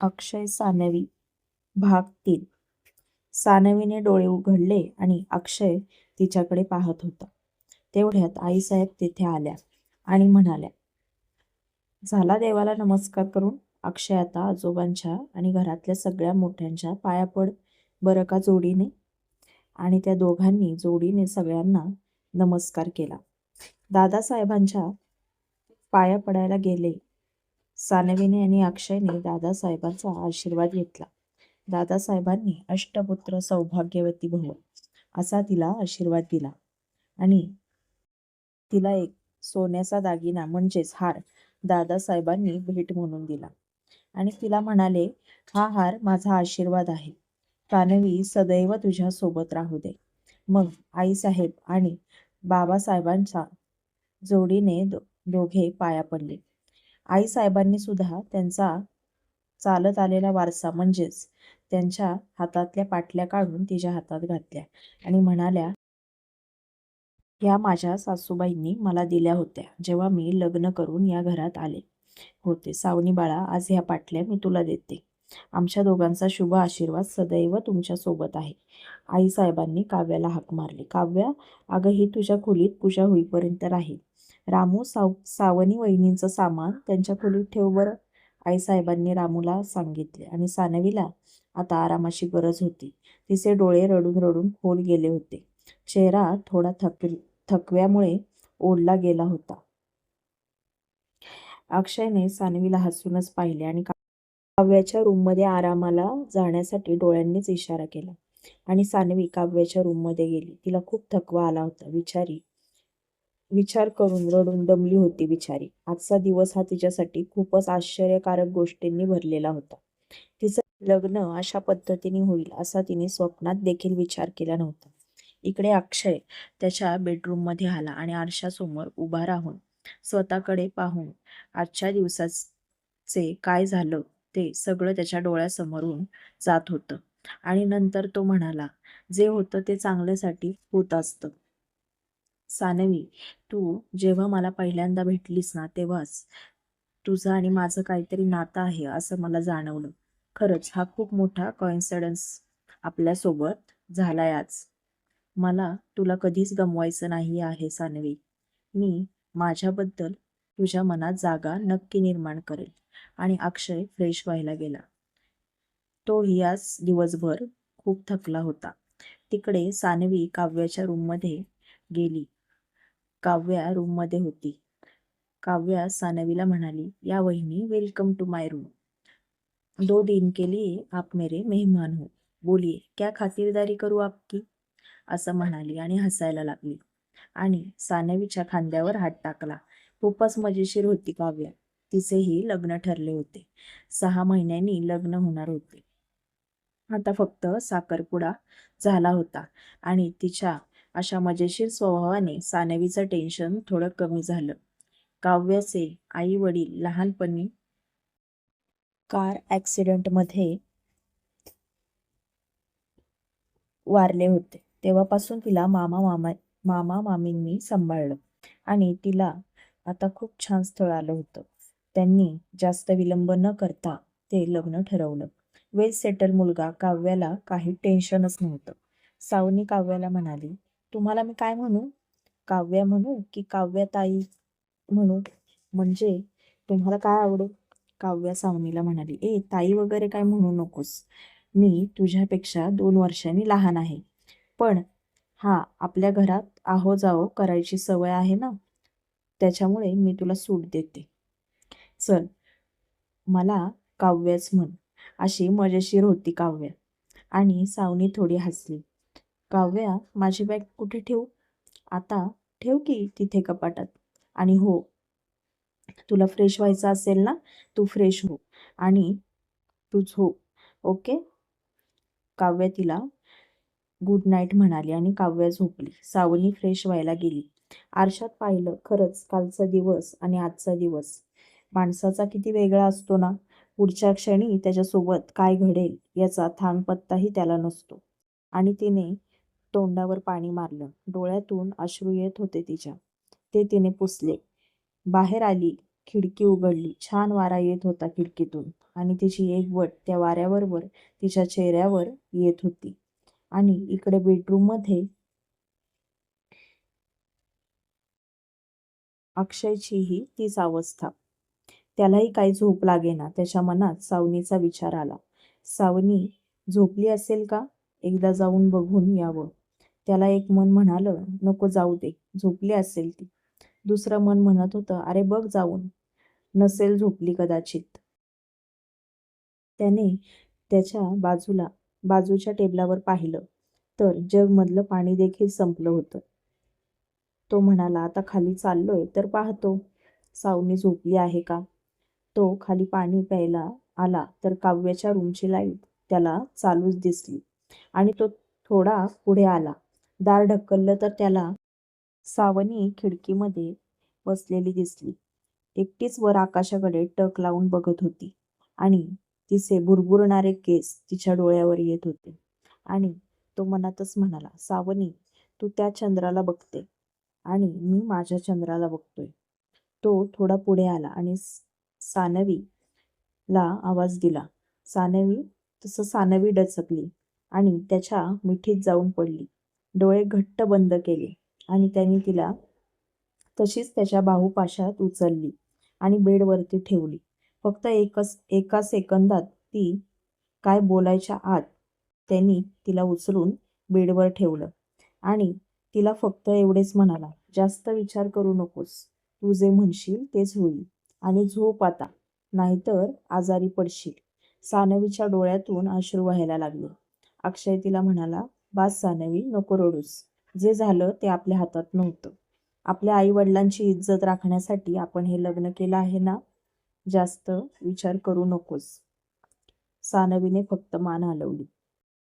अक्षय सानवी भाग तीन. सानवीने डोळे उघडले आणि अक्षय तिच्याकडे पाहत होता. तेवढ्यात आईसाहेब तिथे आल्या आणि म्हणाल्या झाला देवाला नमस्कार करून अक्षय आता आजोबांच्या आणि घरातल्या सगळ्या मोठ्यांच्या पाया पड बरं का जोडीने? आणि त्या दोघांनी जोडीने सगळ्यांना नमस्कार केला. दादासाहेबांच्या पाया पडायला गेले सानवीने आणि अक्षयने दादासाहेबांचा आशीर्वाद घेतला. दादासाहेबांनी अष्टपुत्र सौभाग्यवती भव असा तिला आशीर्वाद दिला. आणि तिला एक सोन्याचा दागिना म्हणजेच हार दादासाहेबांनी भेट म्हणून दिला. आणि तिला म्हणाले हा हार माझा आशीर्वाद आहे. सानवी सदैव तुझ्या सोबत राहू दे मग आईसाहेब आणि बाबासाहेबांच्या जोडीने दो दोघे पाया पडले. आईसाहेबांनी सुद्धा त्यांचा चालत आलेला वारसा म्हणजेच त्यांच्या हातातल्या पाटल्या काढून तिच्या हातात घातल्या आणि म्हणाल्या ह्या माझ्या सासूबाईंनी मला दिल्या होत्या जेव्हा मी लग्न करून या घरात आले होते. सावनी बाळा आज ह्या पाटल्या मी तुला देते. आमच्या दोघांचा शुभ आशीर्वाद सदैव तुमच्यासोबत आहे. आईसाहेबांनी काव्याला हाक मारली. काव्या अगं ही तुझ्या खोलीत पूजा होईपर्यंत राहील. रामू साव सावनी वहिनींचं सामान त्यांच्या खोलीत ठेव बरं. आईसाहेबांनी रामूला सांगितले आणि सानवीला आता आरामाची गरज होती. तिचे डोळे रडून रडून खोल गेले होते. चेहरा थोडा थक थकव्यामुळे ओढला गेला होता. अक्षयने सानवीला हसूनच पाहिले आणि काव्याच्या रूममध्ये आरामाला जाण्यासाठी डोळ्यांनीच इशारा केला. आणि सानवी काव्याच्या रूममध्ये गेली. तिला खूप थकवा आला होता. विचारी विचार करून रडून दमली होती बिचारी. आजचा दिवस हा तिच्यासाठी खूपच आश्चर्यकारक गोष्टींनी भरलेला होता. तिचं लग्न अशा पद्धतीने होईल असा तिने स्वप्नात देखील विचार केला नव्हता. इकडे अक्षय त्याच्या बेडरूममध्ये आला आणि आरशासमोर उभा राहून स्वतःकडे पाहून आजच्या दिवसाचे काय झालं ते सगळं त्याच्या डोळ्यासमोरून जात होतं. आणि नंतर तो म्हणाला जे होतं ते चांगल्यासाठी होत असतं. सानवी तू जेव्हा मला पहिल्यांदा भेटलीस ना तेव्हाच तुझं आणि माझं काहीतरी नातं आहे असं मला जाणवलं. खरंच हा खूप मोठा कॉन्सिडन्स आपल्यासोबत झालाय आज. मला तुला कधीच गमवायचं नाही आहे सानवी. मी माझ्याबद्दल तुझ्या मनात जागा नक्की निर्माण करेल आणि अक्षय फ्रेश व्हायला गेला. तोही आज दिवसभर खूप थकला होता. तिकडे सानवी काव्याच्या रूममध्ये गेली. काव्या रूममध्ये होती. काव्या सानवीला म्हणाली या वहिनी वेलकम टू माय रूम दो दिन के लिए आप मेरे मेहमान हो. बोलिये क्या खातिरदारी करू आपकी? असं म्हणाली आणि हसायला लागली. आणि सानवीच्या खांद्यावर हात टाकला. खूपच मजेशीर होती काव्या. तिचेही लग्न ठरले होते. सहा महिन्यांनी लग्न होणार होते. आता फक्त साखरपुडा झाला होता आणि तिच्या अशा मजेशीर स्वभावाने सानवीचं टेन्शन थोडं कमी झालं. काव्याचे आई वडील लहानपणी कार ॲक्सिडेंटमध्ये वारले होते. तेव्हापासून तिला मामा मामा मामा मामींनी सांभाळलं आणि तिला आता खूप छान स्थळ आलं होतं. त्यांनी जास्त विलंब न करता ते लग्न ठरवलं. वेल सेटल मुलगा काव्याला काही टेन्शनच नव्हतं. सावनी काव्याला म्हणाली तुम्हाला मी काय म्हणू? काव्या म्हणू की काव्याताई म्हणू? म्हणजे तुम्हाला काय आवडेल काव्या सावनीला म्हणाली ए ताई वगैरे काय म्हणू नकोस. मी तुझ्यापेक्षा दोन वर्षांनी लहान आहे. पण हा आपल्या घरात आहो जाओ करायची सवय आहे ना? त्याच्यामुळे मी तुला सूट देते. चल मला काव्याच म्हण. अशी मजेशीर होती काव्य. आणि सावनी थोडी हसली. काव्या माझी बॅग कुठे ठेवू? आता ठेव की तिथे कपाटात. आणि हो तुला फ्रेश व्हायचं असेल ना तू फ्रेश हो. आणि तू झोप ओके काव्या तिला गुड नाईट म्हणाली आणि काव्या झोपली. सावली फ्रेश व्हायला गेली. आरशात पाहिलं खरंच कालचा दिवस आणि आजचा दिवस. माणसाचा किती वेगळा असतो ना? पुढच्या क्षणी त्याच्यासोबत काय घडेल याचा थांगपत्ताही त्याला नसतो. आणि तिने तोंडावर पाणी मारलं. डोळ्यातून अश्रू येत होते तिच्या. ते तिने पुसले. बाहेर आली. खिडकी उघडली. छान वारा येत होता खिडकीतून. आणि तिची एक वट त्या वाऱ्याबरोबर तिच्या चेहऱ्यावर येत होती. आणि इकडे बेडरूममध्ये अक्षयचीही तीच अवस्था. त्यालाही काही झोप लागेना. त्याच्या मनात सावनीचा विचार आला. सावनी झोपली असेल का? एकदा जाऊन बघून यावं. त्याला एक मन म्हणालं नको जाऊ दे झोपली असेल ती. दुसरं मन म्हणत होतं अरे बघ जाऊन नसेल झोपली कदाचित. त्याने त्याच्या बाजूला बाजूच्या टेबलावर पाहिलं तर जगमधलं पाणी देखील संपलं होतं. तो म्हणाला आता खाली चाललोय तर पाहतो सावनी झोपली आहे का? तो खाली पाणी प्यायला आला तर काव्याच्या रूमची लाइट त्याला चालूच दिसली आणि तो थोडा पुढे आला. दार ढकललं तर त्याला सावनी खिडकीमध्ये बसलेली दिसली. एकटीच वर आकाशाकडे टक लावून बघत होती आणि तिचे बुरबुरणारे केस तिच्या डोळ्यावर येत होते. आणि तो मनातच म्हणाला सावनी तू त्या चंद्राला बघते आणि मी माझ्या चंद्राला बघतोय. तो थोडा पुढे आला आणि सानवीला आवाज दिला. सानवी तसं सानवी डचकली आणि त्याच्या मिठीत जाऊन पडली. डोळे घट्ट बंद केले आणि त्यांनी तिला तशीच त्याच्या बाहुपाशात उचलली आणि बेडवरती ठेवली. फक्त एकच एका सेकंदात ती काय बोलायच्या आत त्यांनी तिला उचलून बेडवर ठेवलं आणि तिला फक्त एवढेच म्हणाला जास्त विचार करू नकोस तू जे म्हणशील तेच होईल आणि झोप आता नाहीतर आजारी पडशील. सानवीच्या डोळ्यातून अश्रू व्हायला लागले. अक्षय तिला म्हणाला बास सानवी नको रडूस. जे झालं ते आपल्या हातात नव्हतं. आपल्या आई वडिलांची इज्जत राखण्यासाठी आपण हे लग्न केलं आहे ना? जास्त विचार करू नकोस. सानवीने फक्त मान हलवली.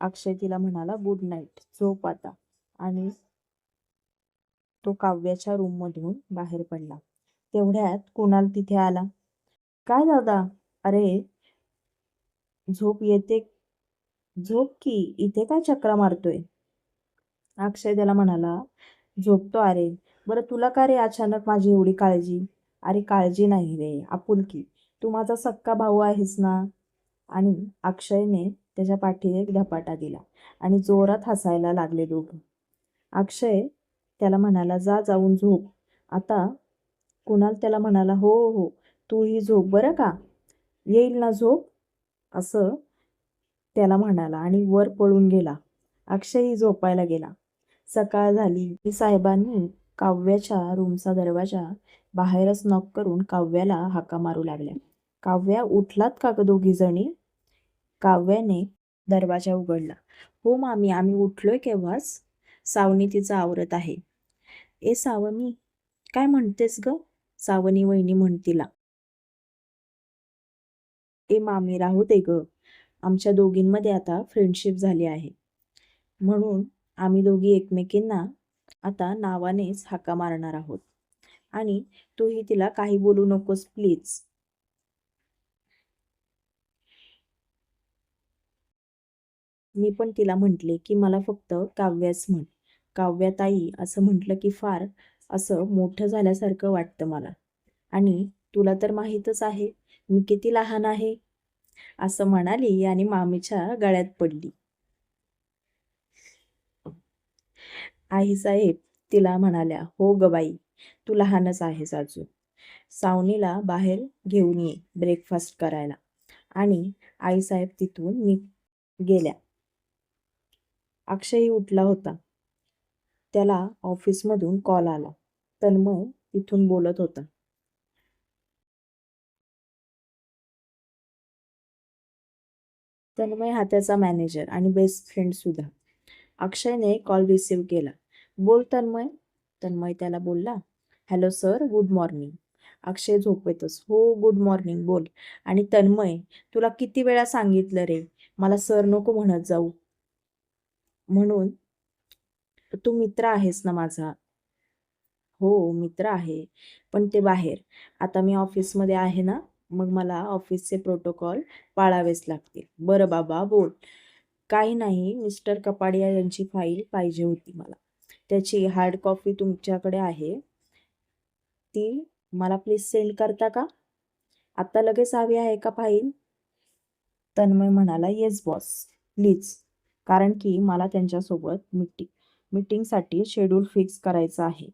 अक्षय तिला म्हणाला गुड नाईट झोप आता. आणि तो काव्याच्या रूममधून बाहेर पडला. तेवढ्यात कुणाल तिथे आला? काय दादा? अरे झोप येते झोप की इथे काय चक्रा मारतोय? अक्षय त्याला म्हणाला झोपतो अरे. बरं तुला का रे अचानक माझी एवढी काळजी? अरे काळजी नाही रे. आपुलकी. तू माझा सक्का भाऊ आहेस ना? आणि अक्षयने त्याच्या पाठीने एक धपाटा दिला आणि जोरात हसायला लागले दोघं. अक्षय त्याला म्हणाला जा जाऊन झोप. आता कुणाल त्याला म्हणाला हो हो तू ही झोप बरं का? येईल ना झोप? असं त्याला म्हणाला आणि वर पळून गेला. अक्षयही झोपायला गेला. सकाळ झाली. साहेबांनी काव्याच्या रूमचा दरवाजा बाहेरच नॉक करून काव्याला हाका मारू लागल्या. काव्या उठलात का दोघी जणी? काव्याने दरवाजा उघडला. हो मामी आम्ही उठलोय केव्हाच. सावनी तिचा आवरत आहे. ए सावनी काय म्हणतेस ग? सावनी वहिनी म्हणतीला ए मामी राहू दे ग. आमच्या दोघींमध्ये आता फ्रेंडशिप झाली आहे. म्हणून आम्ही दोघी एकमेकींना आता नावानेच हाका मारणार आहोत. आणि तूही तिला काही बोलू नकोस प्लीज मी पण तिला म्हटले की मला फक्त काव्याच म्हण. काव्याताई असं म्हटलं की फार असं मोठं झाल्यासारखं वाटतं मला. आणि तुला तर माहीतच आहे मी किती लहान आहे असं म्हणाली आणि मामीच्या गळ्यात पडली. आईसाहेब तिला म्हणाल्या हो ग बाई तू लहानच आहेस अजून. सावनीला बाहेर घेऊन ये ब्रेकफास्ट करायला. आणि आईसाहेब तिथून नि गेल्या. अक्षयही उठला होता. त्याला ऑफिसमधून कॉल आला. तन्मय तिथून बोलत होता. तन्मय हा त्याचा मॅनेजर आणि बेस्ट फ्रेंड सुद्धा. अक्षयने कॉल रिसीव्ह केला. बोल तन्मय. तन्मय त्याला बोलला hello sir good morning Akshay झोपेतच हो गुड मॉर्निंग बोल. आणि तन्मय तुला किती वेळा सांगितलं रे? मला सर नको म्हणत जाऊ. म्हणून तू मित्र आहेस ना माझा? हो मित्र आहे. पण ते बाहेर. आता मी ऑफिसमध्ये आहे ना मग मला ऑफिसचे प्रोटोकॉल पाळावेच लागतील. बरं बाबा बोल. काही नाही मिस्टर कपाडिया यांची फाईल पाहिजे होती मला. त्याची हार्ड कॉपी तुमच्याकडे आहे. ती मला प्लीज सेंड करता का? आत्ता लगेच हवी आहे का फाईल? तन्मय म्हणाला येस बॉस. प्लीज. कारण की मला त्यांच्यासोबत मीटिंग मीटिंगसाठी शेड्यूल फिक्स करायचं आहे.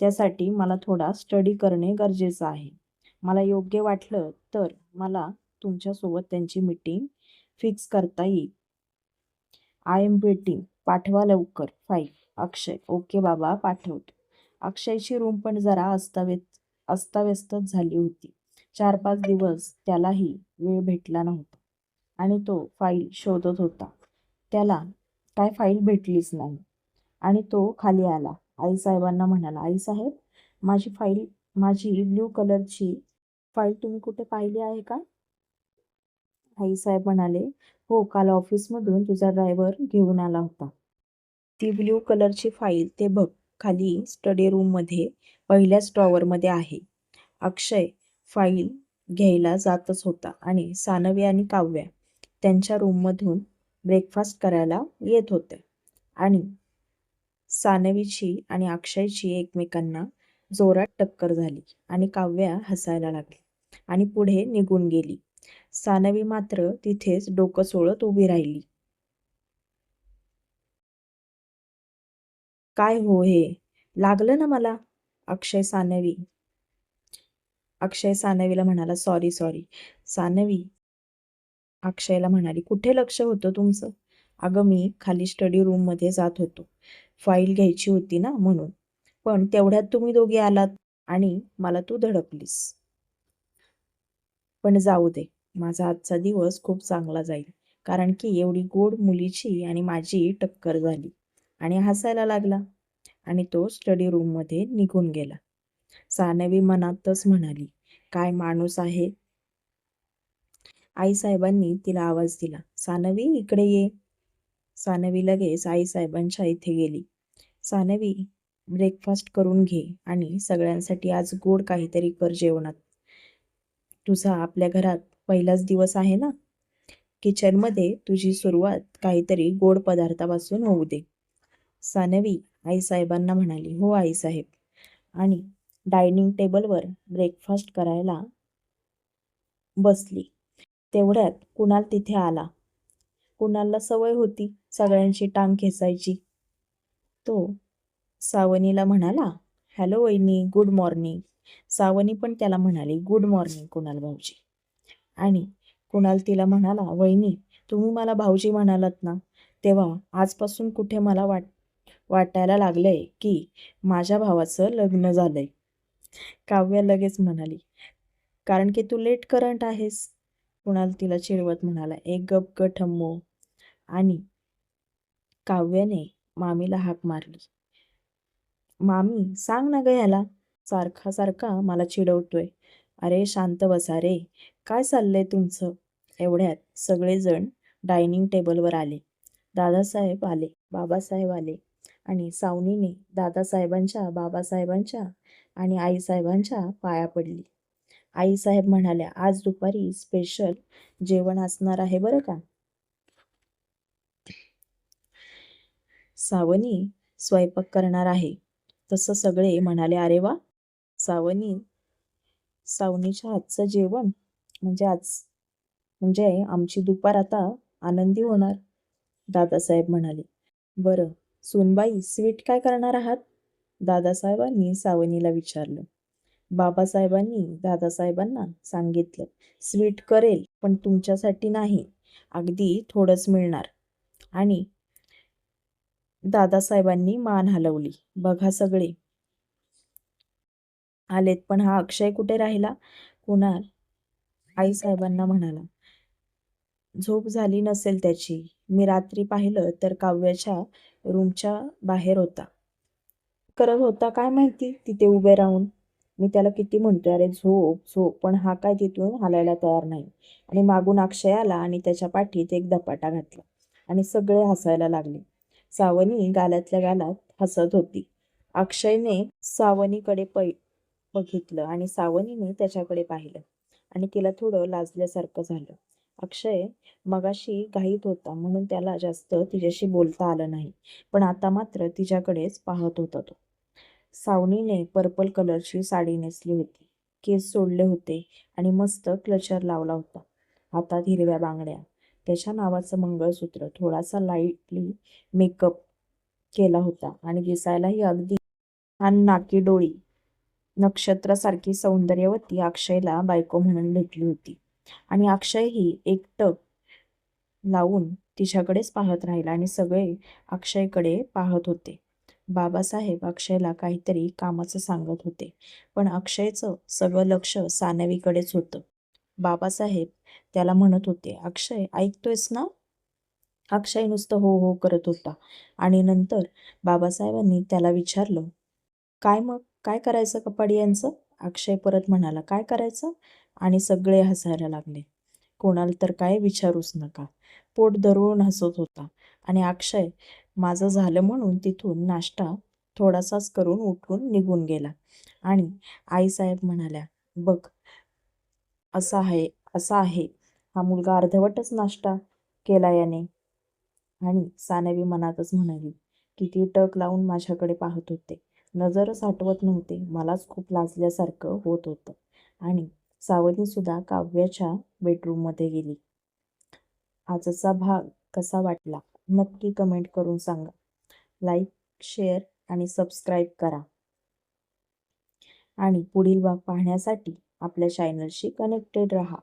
त्यासाठी मला थोडा स्टडी करणे गरजेचं आहे. मला योग्य वाटलं तर मला तुमच्यासोबत त्यांची मीटिंग फिक्स करता येईल. आय एम वेटिंग पाठवा लवकर. फाईल अक्षय. ओके बाबा. पाठवतो. अक्षयची रूम पण जरा अस्ताव्यस्त अस्ताव्यस्तच झाली होती. चार पाच दिवस त्यालाही वेळ भेटला नव्हता. आणि तो फाईल शोधत होता. त्याला काय फाईल भेटलीच नाही. आणि तो खाली आला. आईसाहेबांना म्हणाला आईसाहेब माझी फाईल माझी ब्ल्यू कलरची फाईल तुम्ही कुठे पाहिली आहे का? आईसाहेब म्हणाले हो काल ऑफिसमधून तुझा ड्रायव्हर घेऊन आला होता. ती ब्ल्यू कलरची फाईल ते बघ खाली स्टडी रूममध्ये पहिल्याच ड्रॉवरमध्ये आहे. अक्षय फाईल घ्यायला जातच होता आणि सानवी आणि काव्या त्यांच्या रूममधून ब्रेकफास्ट करायला येत होते. आणि सानवीची आणि अक्षयची एकमेकांना जोरात टक्कर झाली आणि काव्या हसायला लागली. आणि पुढे निघून गेली. सानवी मात्र तिथेच डोकं सोडत उभी राहिली. काय हो हे? लागलं ना मला? अक्षय सानवी. अक्षय सानवीला म्हणाला सॉरी सॉरी सानवी. अक्षयला म्हणाली कुठे लक्ष होतं तुमचं? अगं मी खाली स्टडी रूममध्ये जात होतो. फाईल घ्यायची होती ना म्हणून. पण तेवढ्यात तुम्ही दोघे आलात आणि मला तू धडकलीस. पण जाऊ दे. माझा आजचा दिवस खूप चांगला जाईल. कारण की एवढी गोड मुलीची आणि माझी टक्कर झाली. आणि हसायला लागला. आणि तो स्टडी रूममध्ये निघून गेला. सानवी मनातच म्हणाली काय माणूस आहे? आईसाहेबांनी तिला आवाज दिला सानवी इकडे ये. सानवी लगेच आईसाहेबांच्या इथे गेली. सानवी ब्रेकफास्ट करून घे आणि सगळ्यांसाठी आज गोड काहीतरी कर जेवणात. तुझा आपल्या घरात पहिलाच दिवस आहे ना? किचनमध्ये तुझी सुरुवात काहीतरी गोड पदार्थापासून होऊ दे. सानवी आईसाहेबांना म्हणाली हो आईसाहेब. आणि डायनिंग टेबलवर ब्रेकफास्ट करायला बसली. तेवढ्यात कुणाल तिथे आला. कुणालला सवय होती सगळ्यांची टांग खेचायची. तो सावनीला म्हणाला हॅलो वहिनी गुड मॉर्निंग. सावनी पण त्याला म्हणाली गुड मॉर्निंग कुणाल भाऊजी. आणि कुणाल तिला म्हणाला वहिनी तुम्ही मला भाऊजी म्हणालात ना तेव्हा आजपासून कुठे मला वाट वाटायला लागलंय की माझ्या भावाचं लग्न झालंय. काव्या लगेच म्हणाली कारण की तू लेट करंट आहेस. कुणाल तिला चिडवत म्हणाला एक गप ग ठम्मो. आणि काव्याने मामीला हाक मारली. मामी सांग ना ग ह्याला सारखा सारखा मला चिडवतोय. अरे शांत बसा रे. काय चाललंय तुमचं? एवढ्यात सगळेजण डायनिंग टेबलवर आले. दादासाहेब आले बाबासाहेब आले आणि सावनीने दादासाहेबांच्या बाबासाहेबांच्या आणि आईसाहेबांच्या पाया पडली. आईसाहेब म्हणाल्या आज दुपारी स्पेशल जेवण असणार आहे बरं का? सावनी स्वयंपाक करणार आहे. तसं सगळे म्हणाले अरे वा सावनी सावनीच्या आजचं जेवण म्हणजे आज म्हणजे आमची दुपार आता आनंदी होणार दादासाहेब म्हणाले. बरं सुनबाई स्वीट काय करणार आहात? दादासाहेबांनी सावनीला विचारलं. बाबासाहेबांनी दादासाहेबांना सांगितलं स्वीट करेल पण तुमच्यासाठी नाही अगदी थोडंच मिळणार. आणि दादासाहेबांनी मान हलवली. बघा सगळे. आलेत पण हा अक्षय कुठे राहिला? कुणाल? आईसाहेबांना म्हणाला. झोप झाली नसेल त्याची. मी रात्री पाहिलं तर काव्याच्या रूमच्या बाहेर होता. करत होता काय माहिती? तिथे उभे राहून. मी त्याला किती म्हणतोय अरे झोप झोप. पण हा काय तिथून हालायला तयार नाही. आणि मागून अक्षय आला आणि त्याच्या पाठीत एक धपाटा घातला. आणि सगळे हसायला लागले. सावनी गालातल्या गालात हसत होती. अक्षयने सावनीकडे पै बघितलं आणि सावनीने त्याच्याकडे पाहिलं आणि तिला थोडं लाजल्यासारखं झालं. अक्षय मगाशी घाईत होता म्हणून त्याला जास्त तिच्याशी बोलता आलं नाही पण आता मात्र तिच्याकडेच पाहत होता तो. सावनीने पर्पल कलरची साडी नेसली होती. केस सोडले होते आणि मस्त क्लचर लावला होता. हातात हिरव्या बांगड्या त्याच्या नावाचं मंगळसूत्र थोडासा लाईटली मेकअप केला होता. आणि दिसायलाही अगदी छान नाकी डोळी नक्षत्रासारखी सौंदर्यवती अक्षयला बायको म्हणून भेटली होती. आणि अक्षय ही एकटक लावून तिच्याकडेच पाहत राहिला आणि सगळे अक्षयकडे पाहत होते. बाबासाहेब अक्षयला काहीतरी कामाचं सांगत होते. पण अक्षयचं सगळं लक्ष सानवीकडेच होतं. बाबासाहेब त्याला म्हणत होते अक्षय ऐकतोयस ना? अक्षय नुसतं हो हो करत होता आणि नंतर बाबासाहेबांनी त्याला विचारलं काय मग? काय करायचं कपाडी यांचं? अक्षय परत म्हणाला काय करायचं? आणि सगळे हसायला लागले. कोणाला तर काय विचारूच नका. पोट धरून हसत होता आणि अक्षय माझं झालं म्हणून तिथून नाश्ता थोडासाच करून उठून निघून गेला. आणि आईसाहेब म्हणाल्या बघ असा आहे असा आहे. हा मुलगा अर्धवटच नाश्ता केला याने. आणि सानवी मनातच म्हणाली किती टक लावून माझ्याकडे पाहत होते. नजरच आठवत नव्हते. मलाच खूप लाजल्यासारखं होत होतं. आणि सावलीसुद्धा काव्याच्या बेडरूममध्ये गेली. आजचा भाग कसा वाटला? नक्की कमेंट करून सांगा. लाईक शेअर आणि सबस्क्राईब करा. आणि पुढील भाग पाहण्यासाठी आपल्या चॅनलशी कनेक्टेड रहा.